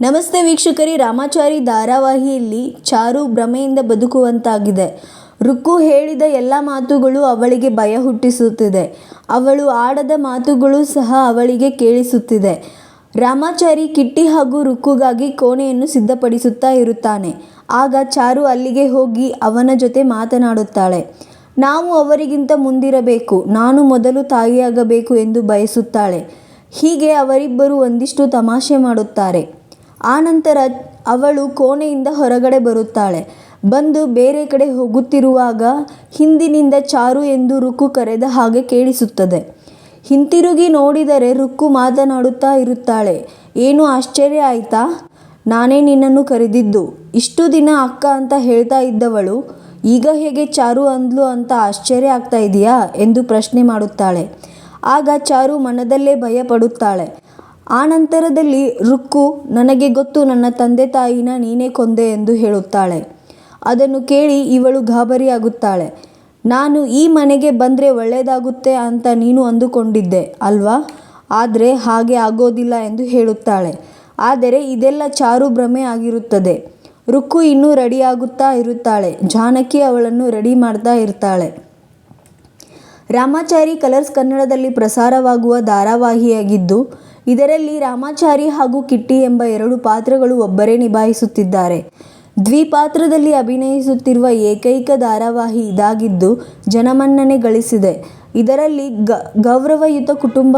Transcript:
ನಮಸ್ತೆ ವೀಕ್ಷಕರಿ, ರಾಮಾಚಾರಿ ಧಾರಾವಾಹಿಯಲ್ಲಿ ಚಾರು ಭ್ರಮೆಯಿಂದ ಬದುಕುವಂತಾಗಿದೆ. ರುಕ್ಕು ಹೇಳಿದ ಎಲ್ಲ ಮಾತುಗಳು ಅವಳಿಗೆ ಭಯ ಹುಟ್ಟಿಸುತ್ತಿದೆ. ಅವಳು ಆಡದ ಮಾತುಗಳು ಸಹ ಅವಳಿಗೆ ಕೇಳಿಸುತ್ತಿದೆ. ರಾಮಾಚಾರಿ ಕಿಟ್ಟಿ ಹಾಗೂ ರುಕ್ಕುಗಾಗಿ ಕೋಣೆಯನ್ನು ಸಿದ್ಧಪಡಿಸುತ್ತಾ ಇರುತ್ತಾನೆ. ಆಗ ಚಾರು ಅಲ್ಲಿಗೆ ಹೋಗಿ ಅವನ ಜೊತೆ ಮಾತನಾಡುತ್ತಾಳೆ. ನಾವು ಅವರಿಗಿಂತ ಮುಂದಿರಬೇಕು. ನಾನು ಮೊದಲು ತಾಯಿಯಾಗಬೇಕು ಎಂದು ಬಯಸುತ್ತಾಳೆ. ಹೀಗೆ ಅವರಿಬ್ಬರು ಒಂದಿಷ್ಟು ತಮಾಷೆ ಮಾಡುತ್ತಾರೆ. ಆನಂತರ ಅವಳು ಕೋಣೆಯಿಂದ ಹೊರಗಡೆ ಬರುತ್ತಾಳೆ. ಬಂದು ಬೇರೆ ಕಡೆ ಹೋಗುತ್ತಿರುವಾಗ ಹಿಂದಿನಿಂದ ಚಾರು ಎಂದು ರುಕ್ಕು ಕರೆದ ಹಾಗೆ ಕೇಳಿಸುತ್ತದೆ. ಹಿಂತಿರುಗಿ ನೋಡಿದರೆ ರುಕ್ಕು ಮಾತನಾಡುತ್ತಾ ಇರುತ್ತಾಳೆ. ಏನು ಆಶ್ಚರ್ಯ ಆಯ್ತಾ? ನಾನೇ ನಿನ್ನನ್ನು ಕರೆದಿದ್ದು. ಇಷ್ಟು ದಿನ ಅಕ್ಕ ಅಂತ ಹೇಳ್ತಾ ಇದ್ದವಳು, ಈಗ ಹೇಗೆ ಚಾರು ಅಂದ್ಲು ಅಂತ ಆಶ್ಚರ್ಯ ಆಗ್ತಾ ಇದೆಯಾ? ಎಂದು ಪ್ರಶ್ನೆ ಮಾಡುತ್ತಾಳೆ. ಆಗ ಚಾರು ಮನದಲ್ಲೇ ಭಯ ಪಡುತ್ತಾಳೆ ಆನಂತರದಲ್ಲಿ ರುಕ್ಕು, ನನಗೆ ಗೊತ್ತು ನನ್ನ ತಂದೆ ತಾಯಿನ ನೀನೇ ಕೊಂದೆ ಎಂದು ಹೇಳುತ್ತಾಳೆ. ಅದನ್ನು ಕೇಳಿ ಇವಳು ಗಾಬರಿಯಾಗುತ್ತಾಳೆ. ನಾನು ಈ ಮನೆಗೆ ಬಂದರೆ ಒಳ್ಳೆಯದಾಗುತ್ತೆ ಅಂತ ನೀನು ಅಂದುಕೊಂಡಿದ್ದೆ, ಅಲ್ವಾ? ಆದರೆ ಹಾಗೆ ಆಗೋದಿಲ್ಲ ಎಂದು ಹೇಳುತ್ತಾಳೆ. ಆದರೆ ಇದೆಲ್ಲ ಚಾರು ಭ್ರಮೆ ಆಗಿರುತ್ತದೆ. ರುಕ್ಕು ಇನ್ನೂ ರೆಡಿಯಾಗುತ್ತಾ ಇರುತ್ತಾಳೆ. ಜಾನಕಿ ಅವಳನ್ನು ರೆಡಿ ಮಾಡ್ತಾ ಇರ್ತಾಳೆ. ರಾಮಾಚಾರಿ ಕಲರ್ಸ್ ಕನ್ನಡದಲ್ಲಿ ಪ್ರಸಾರವಾಗುವ ಧಾರಾವಾಹಿಯಾಗಿದ್ದು, ಇದರಲ್ಲಿ ರಾಮಾಚಾರಿ ಹಾಗೂ ಕಿಟ್ಟಿ ಎಂಬ ಎರಡು ಪಾತ್ರಗಳು ಒಬ್ಬರೇ ನಿಭಾಯಿಸುತ್ತಿದ್ದಾರೆ. ದ್ವಿಪಾತ್ರದಲ್ಲಿ ಅಭಿನಯಿಸುತ್ತಿರುವ ಏಕೈಕ ಧಾರಾವಾಹಿ ಇದಾಗಿದ್ದು, ಜನಮನ್ನಣೆ ಗಳಿಸಿದೆ. ಇದರಲ್ಲಿ ಗೌರವಯುತ ಕುಟುಂಬ